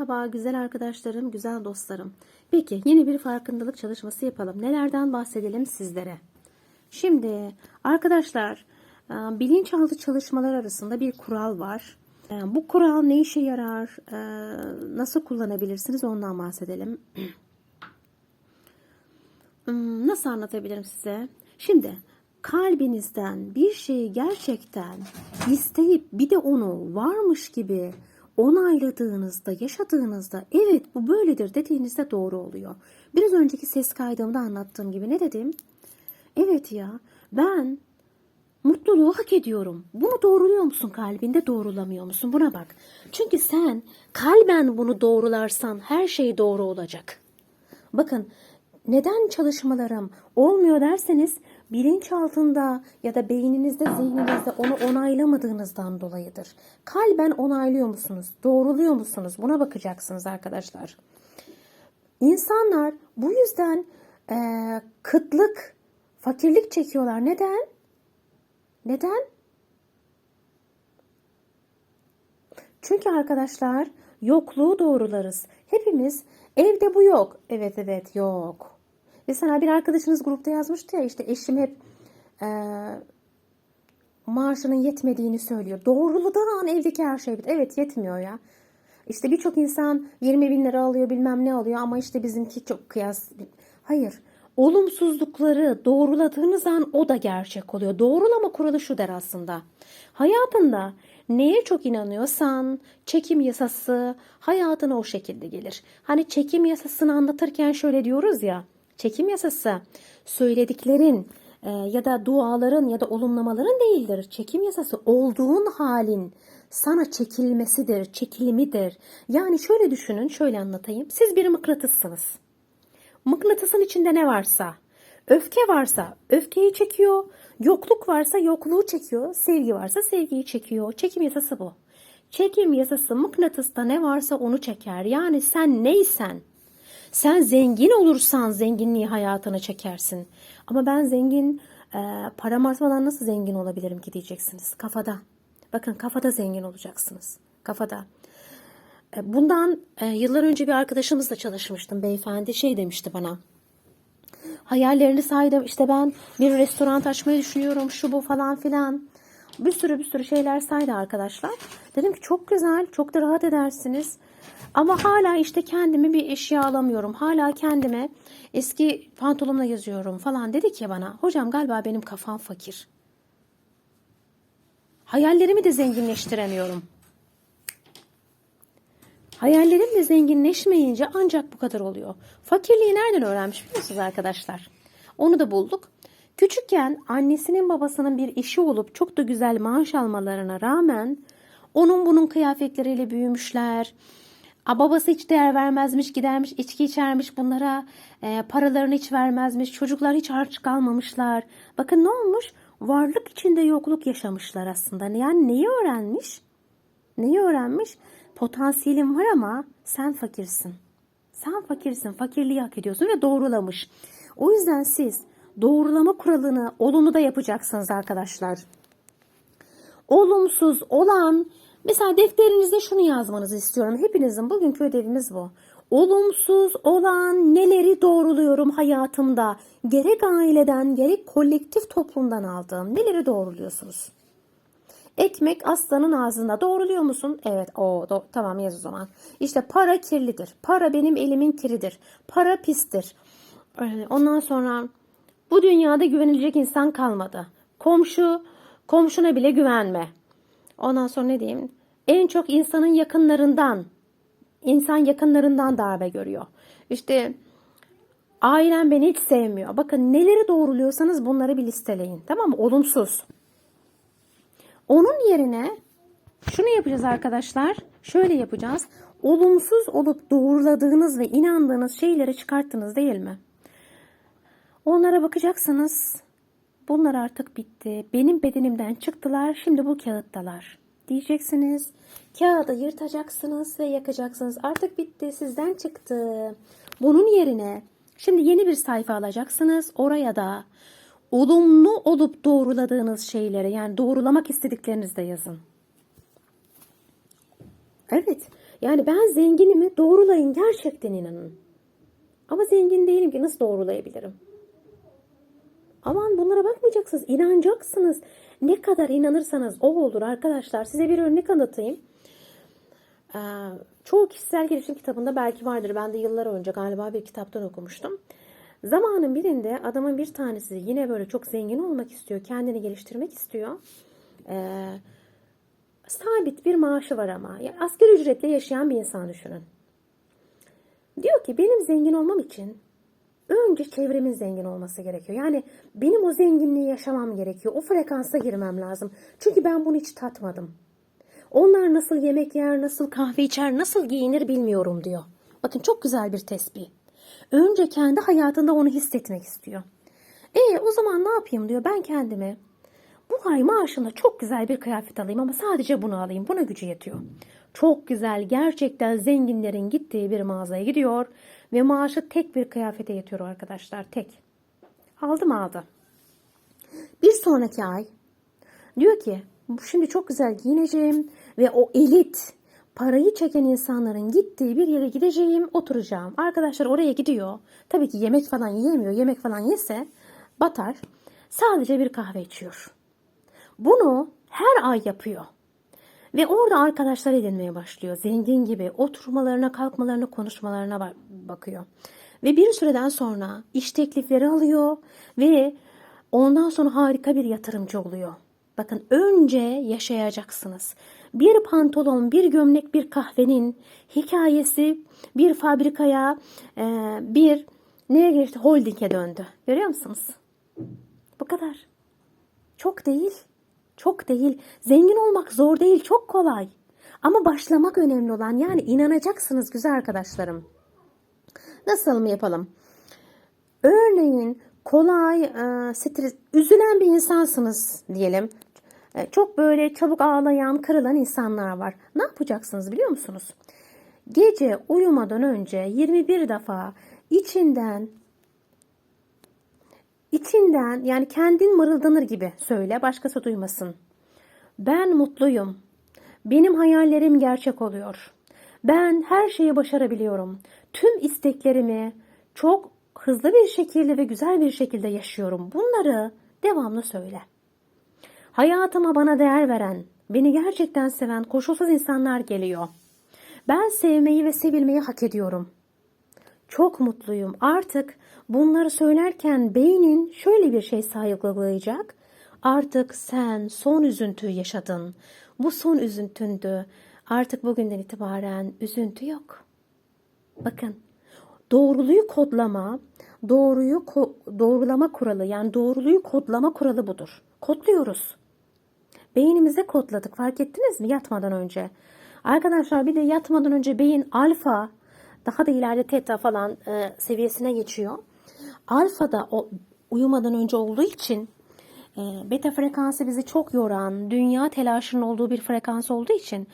Merhaba güzel arkadaşlarım, güzel dostlarım. Peki yeni bir farkındalık çalışması yapalım. Nelerden bahsedelim sizlere? Şimdi arkadaşlar e, bilinçaltı çalışmalar arasında bir kural var. E, Bu kural ne işe yarar, e, nasıl kullanabilirsiniz ondan bahsedelim. Hmm, Nasıl anlatabilirim size? Şimdi kalbinizden bir şeyi gerçekten isteyip bir de onu varmış gibi onayladığınızda, yaşadığınızda evet bu böyledir dediğinizde doğru oluyor. Biraz önceki ses kaydımda anlattığım gibi ne dedim? Evet ya ben mutluluğu hak ediyorum. Bunu doğruluyor musun kalbinde doğrulamıyor musun? Buna bak. Çünkü sen kalben bunu doğrularsan her şey doğru olacak. Bakın neden çalışmalarım olmuyor derseniz bilinç altında ya da beyninizde zihninizde onu onaylamadığınızdan dolayıdır. Kalben onaylıyor musunuz? Doğruluyor musunuz? Buna bakacaksınız arkadaşlar. İnsanlar bu yüzden eee, kıtlık, fakirlik çekiyorlar. Neden? Neden? Çünkü arkadaşlar yokluğu doğrularız. Hepimiz evde bu yok. Evet evet yok. Mesela bir arkadaşınız grupta yazmıştı ya işte eşim hep eee, maaşının yetmediğini söylüyor. Doğruludan an evdeki her şey bit. Evet yetmiyor ya. İşte birçok insan 20 bin lira alıyor bilmem ne alıyor ama işte bizimki çok kıyas. Hayır. Olumsuzlukları doğruladığınız an o da gerçek oluyor. Doğrulama kuralı şu der aslında. Hayatında neye çok inanıyorsan çekim yasası hayatına o şekilde gelir. Hani çekim yasasını anlatırken şöyle diyoruz ya. Çekim yasası söylediklerin e, ya da duaların ya da olumlamaların değildir. Çekim yasası olduğun halin sana çekilmesidir, çekilimidir. Yani şöyle düşünün, şöyle anlatayım. Siz bir mıknatıssınız. Mıknatısın içinde ne varsa, öfke varsa öfkeyi çekiyor, yokluk varsa yokluğu çekiyor, sevgi varsa sevgiyi çekiyor. Çekim yasası bu. Çekim yasası mıknatısta ne varsa onu çeker. Yani sen neysen, sen zengin olursan zenginliği hayatına çekersin. Ama ben zengin, e, param artmadan nasıl zengin olabilirim ki diyeceksiniz. Kafada. Bakın kafada zengin olacaksınız. Kafada. E, Bundan e, yıllar önce bir arkadaşımızla çalışmıştım. Beyefendi şey demişti bana. Hayallerini saydım. İşte ben bir restoran açmayı düşünüyorum. Şu bu falan filan. Bir sürü bir sürü şeyler saydı arkadaşlar. Dedim ki çok güzel. Çok da rahat edersiniz. Ama hala işte kendimi bir eşya alamıyorum. Hala kendime eski pantolonla yazıyorum falan. Dedi ki bana hocam galiba benim kafam fakir. Hayallerimi de zenginleştiremiyorum. Hayallerim de zenginleşmeyince ancak bu kadar oluyor. Fakirliği nereden öğrenmiş biliyorsunuz arkadaşlar? Onu da bulduk. Küçükken annesinin babasının bir işi olup çok da güzel maaş almalarına rağmen onun bunun kıyafetleriyle büyümüşler. A, babası hiç değer vermezmiş, gidermiş, içki içermiş bunlara, e, paralarını hiç vermezmiş, çocuklar hiç harç kalmamışlar. Bakın ne olmuş? Varlık içinde yokluk yaşamışlar aslında. Yani neyi öğrenmiş? Neyi öğrenmiş? Potansiyelin var ama sen fakirsin. Sen fakirsin, fakirliği hak ediyorsun ve doğrulamış. O yüzden siz doğrulama kuralını olumlu da yapacaksınız arkadaşlar. Olumsuz olan, mesela defterinizde şunu yazmanızı istiyorum. Hepinizin bugünkü ödevimiz bu. Olumsuz olan neleri doğruluyorum hayatımda? Gerek aileden, gerek kolektif toplumdan aldığım neleri doğruluyorsunuz? Ekmek aslanın ağzında. Doğruluyor musun? Evet. O tamam yaz o zaman. İşte para kirlidir. Para benim elimin kiridir. Para pistir. Ee, Ondan sonra bu dünyada güvenilecek insan kalmadı. Komşu, komşuna bile güvenme. Ondan sonra ne diyeyim? En çok insanın yakınlarından, insan yakınlarından darbe görüyor. İşte ailem beni hiç sevmiyor. Bakın neleri doğruluyorsanız bunları bir listeleyin. Tamam mı? Olumsuz. Onun yerine şunu yapacağız arkadaşlar. Şöyle yapacağız. Olumsuz olup doğruladığınız ve inandığınız şeyleri çıkarttınız değil mi? Onlara bakacaksınız. Bunlar artık bitti. Benim bedenimden çıktılar. Şimdi bu kağıttalar. Diyeceksiniz. Kağıdı yırtacaksınız ve yakacaksınız. Artık bitti. Sizden çıktı. Bunun yerine şimdi yeni bir sayfa alacaksınız. Oraya da olumlu olup doğruladığınız şeyleri yani doğrulamak istediklerinizi de yazın. Evet. Yani ben zenginimi doğrulayın gerçekten inanın. Ama zengin değilim ki nasıl doğrulayabilirim? Aman bunlara bakmayacaksınız. inanacaksınız. Ne kadar inanırsanız o olur arkadaşlar. Size bir örnek anlatayım. Ee, çoğu kişisel gelişim kitabında belki vardır. Ben de yıllar önce galiba bir kitaptan okumuştum. Zamanın birinde adamın bir tanesi yine böyle çok zengin olmak istiyor. Kendini geliştirmek istiyor. Ee, sabit bir maaşı var ama. Yani asgari ücretle yaşayan bir insan düşünün. Diyor ki benim zengin olmam için önce çevremin zengin olması gerekiyor. Yani benim o zenginliği yaşamam gerekiyor. O frekansa girmem lazım. Çünkü ben bunu hiç tatmadım. Onlar nasıl yemek yer, nasıl kahve içer, nasıl giyinir bilmiyorum diyor. Bakın çok güzel bir tespih. Önce kendi hayatında onu hissetmek istiyor. E o zaman ne yapayım diyor. Ben kendime bu ay maaşımda çok güzel bir kıyafet alayım ama sadece bunu alayım. Buna gücü yetiyor. Çok güzel gerçekten zenginlerin gittiği bir mağazaya gidiyor ve maaşı tek bir kıyafete yetiyor arkadaşlar. Tek. Aldı mı aldı. Bir sonraki ay diyor ki "Bu şimdi çok güzel giyineceğim ve o elit parayı çeken insanların gittiği bir yere gideceğim, oturacağım. Arkadaşlar oraya gidiyor. Tabii ki yemek falan yiyemiyor. Yemek falan yese batar. Sadece bir kahve içiyor. Bunu her ay yapıyor. Ve orada arkadaşlar edinmeye başlıyor. Zengin gibi oturmalarına, kalkmalarına, konuşmalarına ba- bakıyor. Ve bir süreden sonra iş teklifleri alıyor ve ondan sonra harika bir yatırımcı oluyor. Bakın önce yaşayacaksınız. Bir pantolon, bir gömlek, bir kahvenin hikayesi bir fabrikaya, e, bir neye geçti? Holding'e döndü. Görüyor musunuz? Bu kadar. Çok değil. Çok değil. Zengin olmak zor değil, çok kolay. Ama başlamak önemli olan yani inanacaksınız güzel arkadaşlarım. Nasıl mı yapalım? Örneğin kolay, e, stres, üzülen bir insansınız diyelim. E, Çok böyle çabuk ağlayan, kırılan insanlar var. Ne yapacaksınız biliyor musunuz? Gece uyumadan önce 21 defa içinden İçinden yani kendin mırıldanır gibi söyle başkası duymasın. Ben mutluyum. Benim hayallerim gerçek oluyor. Ben her şeyi başarabiliyorum. Tüm isteklerimi çok hızlı bir şekilde ve güzel bir şekilde yaşıyorum. Bunları devamlı söyle. Hayatıma bana değer veren, beni gerçekten seven koşulsuz insanlar geliyor. Ben sevmeyi ve sevilmeyi hak ediyorum. Çok mutluyum. Artık bunları söylerken beynin şöyle bir şey saygılayacak. Artık sen son üzüntüyü yaşadın. Bu son üzüntündü. Artık bugünden itibaren üzüntü yok. Bakın doğruluğu kodlama, doğruyu ko- doğrulama kuralı yani doğruluğu kodlama kuralı budur. Kodluyoruz. Beynimize kodladık fark ettiniz mi yatmadan önce? Arkadaşlar bir de yatmadan önce beyin alfa daha da ileride teta falan e, seviyesine geçiyor. Alfa da o uyumadan önce olduğu için e, beta frekansı bizi çok yoran, dünya telaşının olduğu bir frekans olduğu için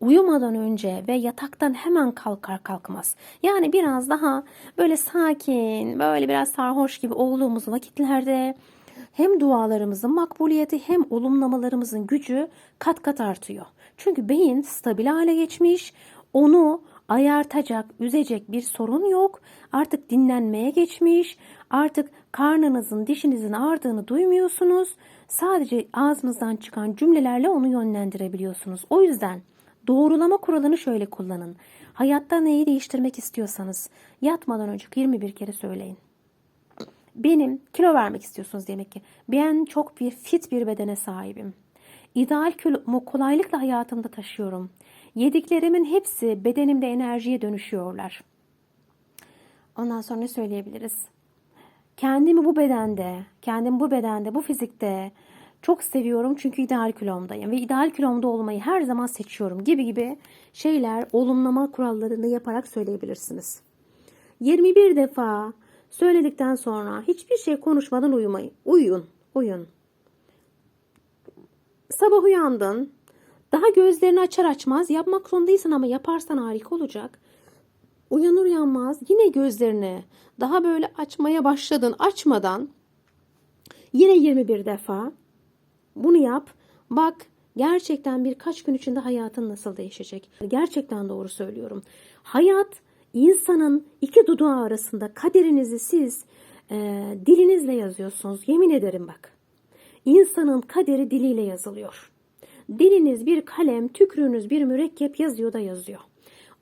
uyumadan önce ve yataktan hemen kalkar kalkmaz. Yani biraz daha böyle sakin, böyle biraz sarhoş gibi olduğumuz vakitlerde hem dualarımızın makbuliyeti hem olumlamalarımızın gücü kat kat artıyor. Çünkü beyin stabil hale geçmiş, onu ayartacak, üzecek bir sorun yok. Artık dinlenmeye geçmiş. Artık karnınızın, dişinizin ağrıdığını duymuyorsunuz. Sadece ağzınızdan çıkan cümlelerle onu yönlendirebiliyorsunuz. O yüzden doğrulama kuralını şöyle kullanın. Hayatta neyi değiştirmek istiyorsanız yatmadan önce 21 kere söyleyin. Benim kilo vermek istiyorsunuz demek ki. Ben çok bir fit bir bedene sahibim. İdeal kilomu kolaylıkla hayatımda taşıyorum. Yediklerimin hepsi bedenimde enerjiye dönüşüyorlar. Ondan sonra ne söyleyebiliriz? Kendimi bu bedende, kendimi bu bedende, bu fizikte çok seviyorum çünkü ideal kilomdayım ve ideal kilomda olmayı her zaman seçiyorum gibi gibi şeyler olumlama kurallarını yaparak söyleyebilirsiniz. 21 defa söyledikten sonra hiçbir şey konuşmadan uyumayın. Uyuyun, uyuyun. Sabah uyandın. Daha gözlerini açar açmaz yapmak zorundaysın ama yaparsan harika olacak. Uyanır uyanmaz yine gözlerini daha böyle açmaya başladın açmadan yine 21 defa bunu yap. Bak Gerçekten birkaç gün içinde hayatın nasıl değişecek? Gerçekten doğru söylüyorum. Hayat insanın iki dudağı arasında kaderinizi siz e, dilinizle yazıyorsunuz. Yemin ederim bak. İnsanın kaderi diliyle yazılıyor. Diliniz bir kalem, tükrüğünüz bir mürekkep yazıyor da yazıyor.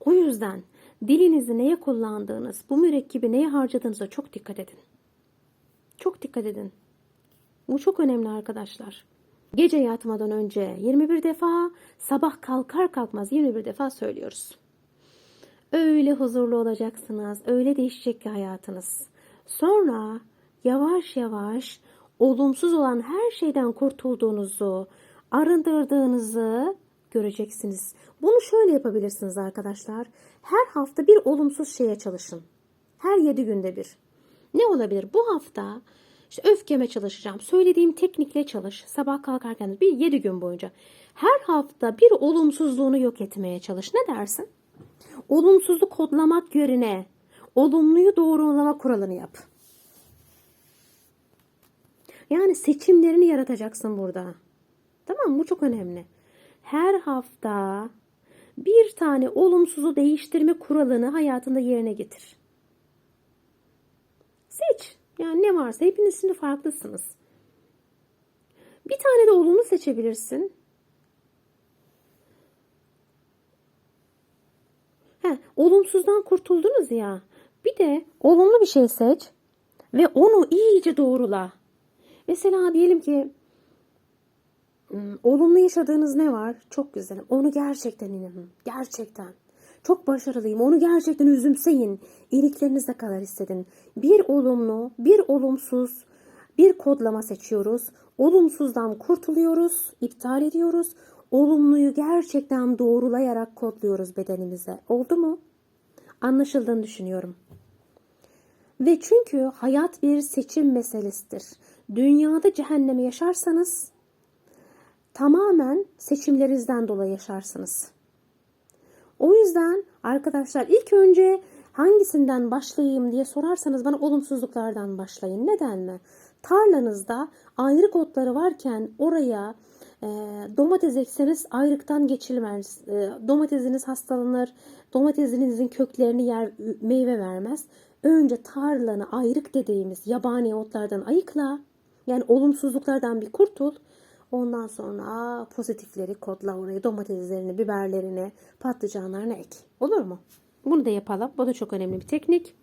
O yüzden dilinizi neye kullandığınız, bu mürekkebi neye harcadığınıza çok dikkat edin. Çok dikkat edin. Bu çok önemli arkadaşlar. Gece yatmadan önce 21 defa, sabah kalkar kalkmaz 21 defa söylüyoruz. Öyle huzurlu olacaksınız, öyle değişecek ki hayatınız. Sonra yavaş yavaş olumsuz olan her şeyden kurtulduğunuzu, arındırdığınızı göreceksiniz. Bunu şöyle yapabilirsiniz arkadaşlar. Her hafta bir olumsuz şeye çalışın. Her 7 günde bir. Ne olabilir? Bu hafta işte öfkeme çalışacağım. Söylediğim teknikle çalış. Sabah kalkarken bir 7 gün boyunca. Her hafta bir olumsuzluğunu yok etmeye çalış. Ne dersin? Olumsuzu kodlamak yerine olumluyu doğrulama kuralını yap. Yani seçimlerini yaratacaksın burada. Tamam? Bu çok önemli. Her hafta bir tane olumsuzu değiştirme kuralını hayatında yerine getir. Seç. Yani ne varsa hepiniz şimdi farklısınız. Bir tane de olumlu seçebilirsin. He, olumsuzdan kurtuldunuz ya. Bir de olumlu bir şey seç ve onu iyice doğrula. Mesela diyelim ki olumlu yaşadığınız ne var? Çok güzel. Onu gerçekten inanın. Gerçekten. Çok başarılıyım. Onu gerçekten üzümseyin. İyiliklerinize kadar hissedin. Bir olumlu, bir olumsuz, bir kodlama seçiyoruz. Olumsuzdan kurtuluyoruz, iptal ediyoruz. Olumluyu gerçekten doğrulayarak kodluyoruz bedenimize. Oldu mu? Anlaşıldığını düşünüyorum. Ve çünkü hayat bir seçim meselesidir. Dünyada cehennemi yaşarsanız tamamen seçimlerinizden dolayı yaşarsınız. O yüzden arkadaşlar ilk önce hangisinden başlayayım diye sorarsanız bana olumsuzluklardan başlayın. Neden mi? Tarlanızda ayrık otları varken oraya e, domates ekseniz ayrıktan geçilmez. E, domatesiniz hastalanır. Domatesinizin köklerini yer meyve vermez. Önce tarlanı ayrık dediğimiz yabani otlardan ayıkla. Yani olumsuzluklardan bir kurtul. Ondan sonra pozitifleri kodla oraya domateslerini, biberlerini, patlıcanlarını ek. Olur mu? Bunu da yapalım. Bu da çok önemli bir teknik.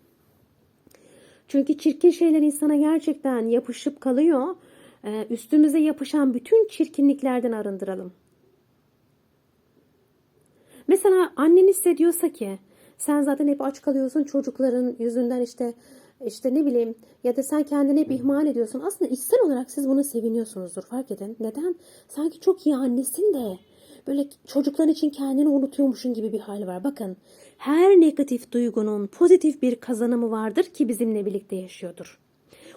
Çünkü çirkin şeyler insana gerçekten yapışıp kalıyor. Ee, üstümüze yapışan bütün çirkinliklerden arındıralım. Mesela annen hissediyorsa ki sen zaten hep aç kalıyorsun çocukların yüzünden işte işte ne bileyim ya da sen kendini hep ihmal ediyorsun. Aslında içsel olarak siz buna seviniyorsunuzdur fark edin. Neden? Sanki çok iyi annesin de böyle çocuklar için kendini unutuyormuşun gibi bir hal var. Bakın her negatif duygunun pozitif bir kazanımı vardır ki bizimle birlikte yaşıyordur.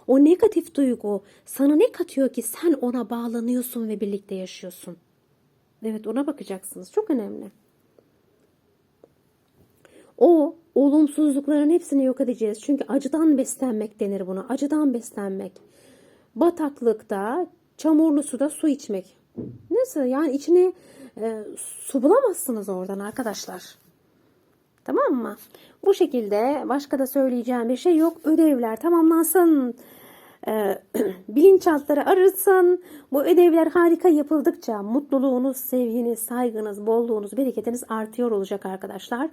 O negatif duygu sana ne katıyor ki sen ona bağlanıyorsun ve birlikte yaşıyorsun. Evet ona bakacaksınız. Çok önemli. O olumsuzlukların hepsini yok edeceğiz. Çünkü acıdan beslenmek denir buna. Acıdan beslenmek. Bataklıkta, çamurlu suda su içmek. Nasıl? Yani içine e, su bulamazsınız oradan arkadaşlar. Tamam mı? Bu şekilde başka da söyleyeceğim bir şey yok. Ödevler tamamlansın. E, bilinçaltları arıtsın. Bu ödevler harika yapıldıkça mutluluğunuz, sevginiz, saygınız, bolluğunuz, bereketiniz artıyor olacak arkadaşlar.